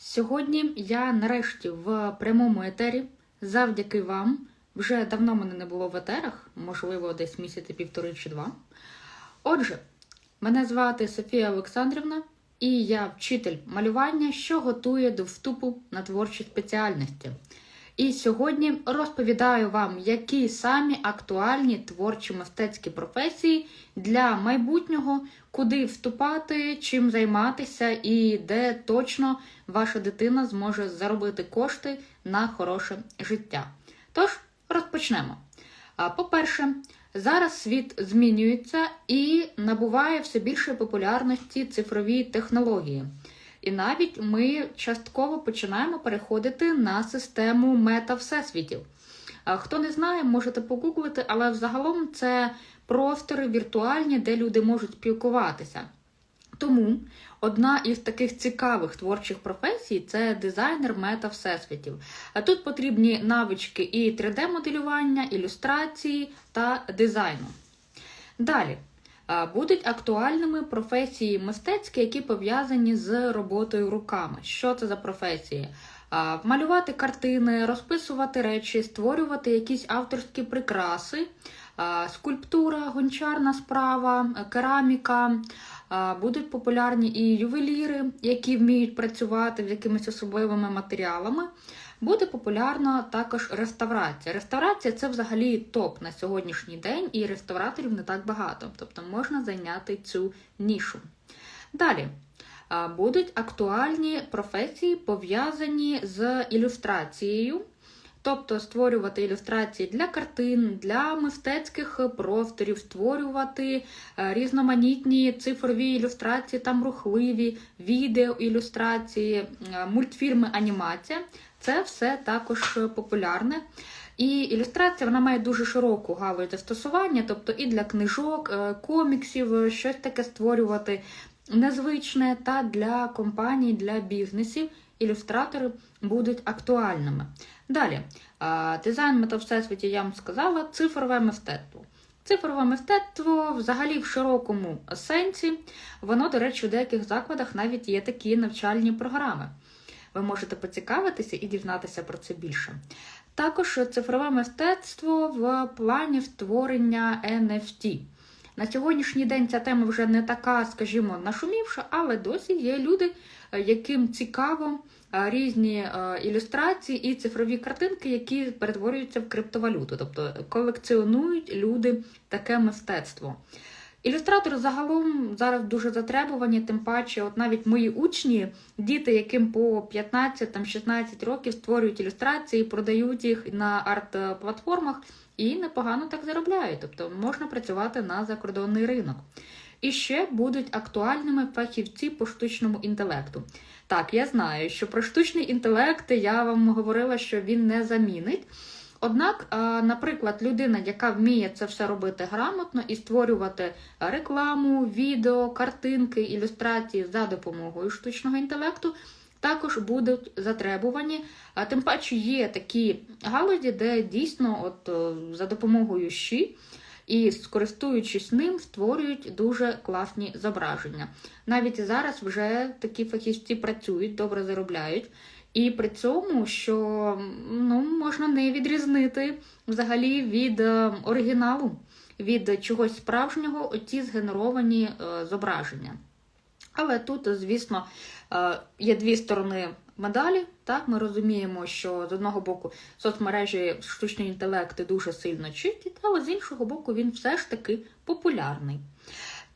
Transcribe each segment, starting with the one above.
Сьогодні я нарешті в прямому етері, завдяки вам. Вже давно мене не було в етерах, можливо, десь місяці півтори чи два. Отже, мене звати Софія Олександрівна, і я вчитель малювання, що готує до вступу на творчі спеціальності. І сьогодні розповідаю вам, які самі актуальні творчі мистецькі професії для майбутнього, куди вступати, чим займатися і де точно ваша дитина зможе заробити кошти на хороше життя. Тож розпочнемо. По-перше, зараз світ змінюється і набуває все більше популярності цифрові технології. І навіть ми частково починаємо переходити на систему мета-всесвітів. Хто не знає, можете погуглити, але взагалом це простори віртуальні, де люди можуть спілкуватися. Тому одна із таких цікавих творчих професій це дизайнер мета всесвітів. Тут потрібні навички і 3D-моделювання, ілюстрації та дизайну. Далі будуть актуальними професії мистецькі, які пов'язані з роботою руками. Що це за професії? Малювати картини, розписувати речі, створювати якісь авторські прикраси, скульптура, гончарна справа, кераміка. Будуть популярні і ювеліри, які вміють працювати з якимись особливими матеріалами. Буде популярна також реставрація. Реставрація це взагалі топ на сьогоднішній день, і реставраторів не так багато, тобто можна зайняти цю нішу. Далі будуть актуальні професії, пов'язані з ілюстрацією. Тобто створювати ілюстрації для картин, для мистецьких просторів, створювати е, різноманітні цифрові ілюстрації, там рухливі, відео ілюстрації, е, мультфільми, анімація. Це все також популярне. І ілюстрація вона має дуже широку галузь застосування, тобто і для книжок, е, коміксів, щось таке створювати незвичне, та для компаній, для бізнесів ілюстратори будуть актуальними. Далі, дизайн мета всесвіті, я вам сказала, цифрове мистецтво. Цифрове мистецтво взагалі в широкому сенсі, воно, до речі, у деяких закладах навіть є такі навчальні програми. Ви можете поцікавитися і дізнатися про це більше. Також цифрове мистецтво в плані створення NFT. На сьогоднішній день ця тема вже не така, скажімо, нашумівша, але досі є люди, яким цікаво різні ілюстрації і цифрові картинки, які перетворюються в криптовалюту, тобто колекціонують люди таке мистецтво. Ілюстратори загалом зараз дуже затребувані, тим паче, от навіть мої учні, діти, яким по 15-16 років створюють ілюстрації, продають їх на арт-платформах і непогано так заробляють, тобто можна працювати на закордонний ринок. І ще будуть актуальними фахівці по штучному інтелекту. Так, я знаю, що про штучний інтелект я вам говорила, що він не замінить. Однак, наприклад, людина, яка вміє це все робити грамотно і створювати рекламу, відео, картинки, ілюстрації за допомогою штучного інтелекту, також будуть затребувані. Тим паче є такі галузі, де дійсно, от за допомогою щі і користуючись ним, створюють дуже класні зображення. Навіть зараз вже такі фахівці працюють, добре заробляють. І при цьому, що ну, можна не відрізнити взагалі від е, оригіналу, від чогось справжнього, оті згенеровані е, зображення. Але тут, звісно, е, є дві сторони медалі. Так, Ми розуміємо, що з одного боку соцмережі штучний інтелект дуже сильно чистять, але з іншого боку, він все ж таки популярний.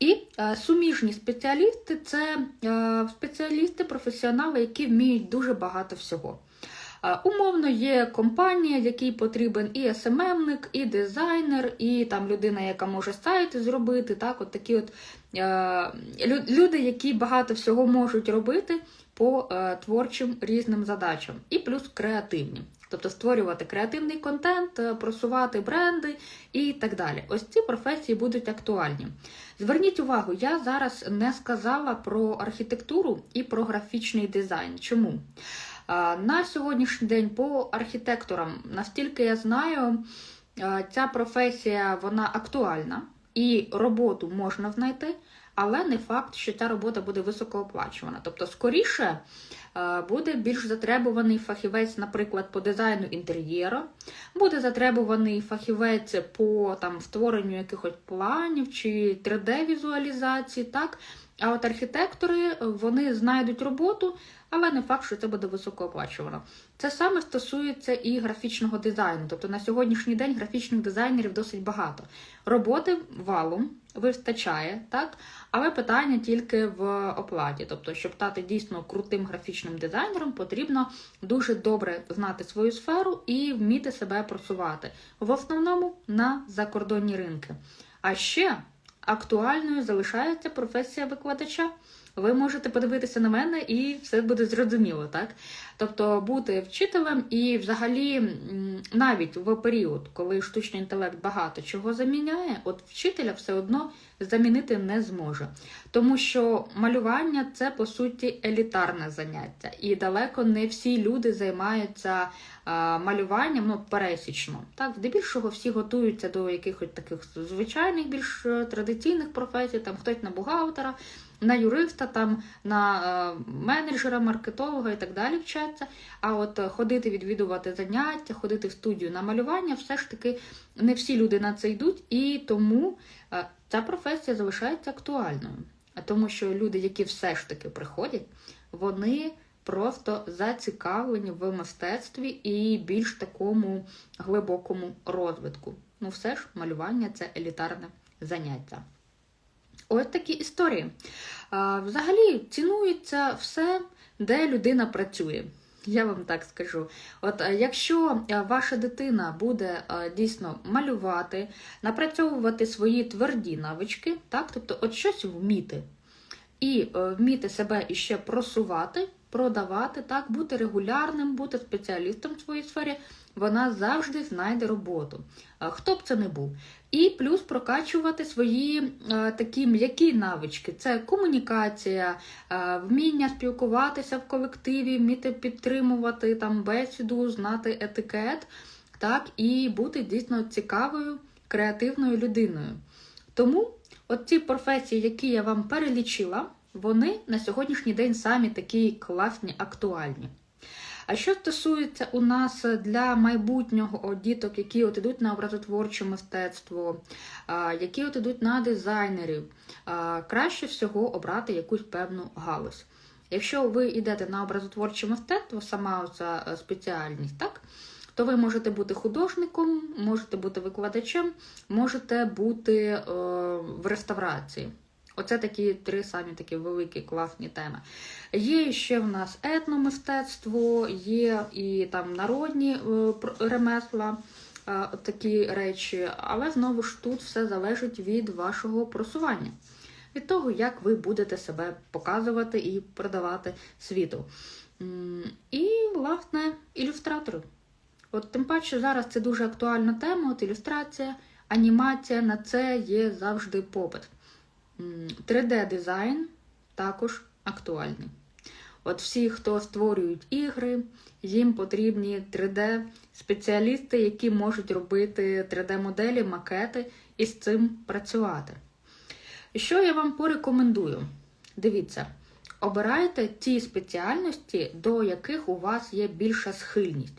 І е, суміжні спеціалісти це е, спеціалісти, професіонали, які вміють дуже багато всього. Е, умовно, є компанія, якій потрібен і СММник, і дизайнер, і там людина, яка може сайти зробити. Так, от такі от люди, які багато всього можуть робити по творчим різним задачам, і плюс креативні. Тобто створювати креативний контент, е, просувати бренди і так далі. Ось ці професії будуть актуальні. Зверніть увагу, я зараз не сказала про архітектуру і про графічний дизайн. Чому? На сьогоднішній день по архітекторам, настільки я знаю, ця професія вона актуальна і роботу можна знайти. Але не факт, що ця робота буде високооплачувана. Тобто, скоріше е, буде більш затребуваний фахівець, наприклад, по дизайну інтер'єру, буде затребуваний фахівець по там, створенню якихось планів чи 3D-візуалізації, так? А от архітектори вони знайдуть роботу, але не факт, що це буде високооплачувано. Це саме стосується і графічного дизайну. Тобто на сьогоднішній день графічних дизайнерів досить багато. Роботи валом вистачає, так? але питання тільки в оплаті. Тобто, щоб стати дійсно крутим графічним дизайнером, потрібно дуже добре знати свою сферу і вміти себе просувати. В основному на закордонні ринки. А ще актуальною залишається професія викладача. Ви можете подивитися на мене і все буде зрозуміло, так? Тобто бути вчителем і взагалі навіть в період, коли штучний інтелект багато чого заміняє, от вчителя все одно замінити не зможе. Тому що малювання це по суті елітарне заняття, і далеко не всі люди займаються малюванням ну, пересічно. Так, здебільшого всі готуються до якихось таких звичайних, більш е, традиційних професій, там хтось на бухгалтера на юриста, там на е, менеджера, маркетолога і так далі вчаться. А от е, ходити відвідувати заняття, ходити в студію на малювання, все ж таки не всі люди на це йдуть, і тому е, ця професія залишається актуальною. Тому що люди, які все ж таки приходять, вони просто зацікавлені в мистецтві і більш такому глибокому розвитку. Ну, все ж малювання це елітарне заняття. Ось такі історії. Взагалі цінується все, де людина працює. Я вам так скажу. От якщо ваша дитина буде дійсно малювати, напрацьовувати свої тверді навички, так, тобто от щось вміти, і вміти себе іще просувати, продавати, так, бути регулярним, бути спеціалістом в своїй сфері, вона завжди знайде роботу. Хто б це не був. І плюс прокачувати свої такі м'які навички: це комунікація, вміння спілкуватися в колективі, вміти підтримувати там бесіду, знати етикет, так, і бути дійсно цікавою, креативною людиною. Тому от ці професії, які я вам перелічила, вони на сьогоднішній день самі такі класні, актуальні. А що стосується у нас для майбутнього діток, які от ідуть на образотворче мистецтво, які от ідуть на дизайнерів, краще всього обрати якусь певну галузь. Якщо ви йдете на образотворче мистецтво, сама ця спеціальність, так? То ви можете бути художником, можете бути викладачем, можете бути е, в реставрації. Оце такі три самі такі великі класні теми. Є ще в нас етномистецтво, є і там народні е, ремесла, е, такі речі, але знову ж тут все залежить від вашого просування, від того, як ви будете себе показувати і продавати світу. І, власне, ілюстратори. От Тим паче зараз це дуже актуальна тема, от ілюстрація, анімація на це є завжди попит. 3D-дизайн також актуальний. От всі, хто створюють ігри, їм потрібні 3D-спеціалісти, які можуть робити 3D-моделі, макети і з цим працювати. Що я вам порекомендую? Дивіться, обирайте ті спеціальності, до яких у вас є більша схильність.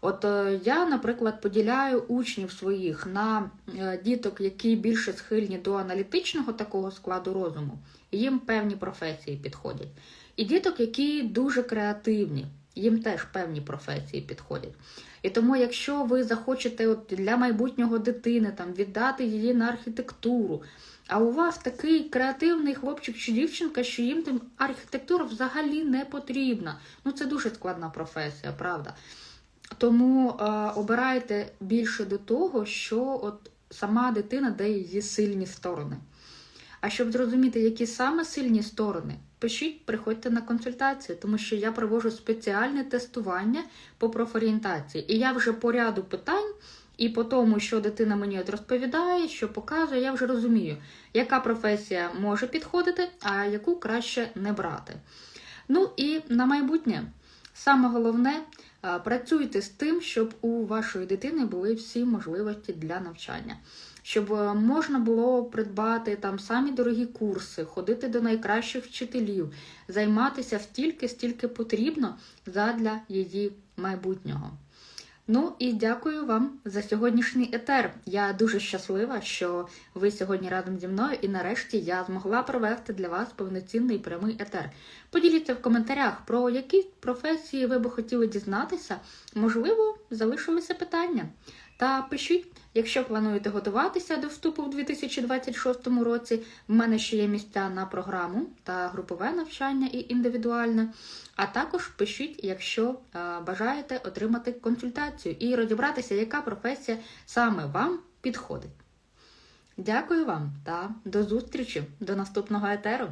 От е, я, наприклад, поділяю учнів своїх на е, діток, які більше схильні до аналітичного такого складу розуму, їм певні професії підходять. І діток, які дуже креативні, їм теж певні професії підходять. І тому, якщо ви захочете от для майбутнього дитини там, віддати її на архітектуру, а у вас такий креативний хлопчик чи дівчинка, що їм там архітектура взагалі не потрібна. Ну це дуже складна професія, правда. Тому е, обирайте більше до того, що от сама дитина дає її сильні сторони. А щоб зрозуміти, які саме сильні сторони, пишіть, приходьте на консультацію, тому що я проводжу спеціальне тестування по профорієнтації. І я вже по ряду питань, і по тому, що дитина мені от розповідає, що показує, я вже розумію, яка професія може підходити, а яку краще не брати. Ну і на майбутнє, саме головне. Працюйте з тим, щоб у вашої дитини були всі можливості для навчання. щоб е, можна було придбати там самі дорогі курси, ходити до найкращих вчителів, займатися стільки, стільки потрібно задля її майбутнього. Ну і дякую вам за сьогоднішній етер. Я дуже щаслива, що ви сьогодні разом зі мною, і нарешті я змогла провести для вас повноцінний прямий етер. Поділіться в коментарях, про які професії ви би хотіли дізнатися. Можливо, залишилися питання. Та пишіть, якщо плануєте готуватися до вступу в 2026 році. В мене ще є місця на програму та групове навчання і індивідуальне. А також пишіть, якщо е, бажаєте отримати консультацію і розібратися, яка професія саме вам підходить. Дякую вам та до зустрічі до наступного етеру!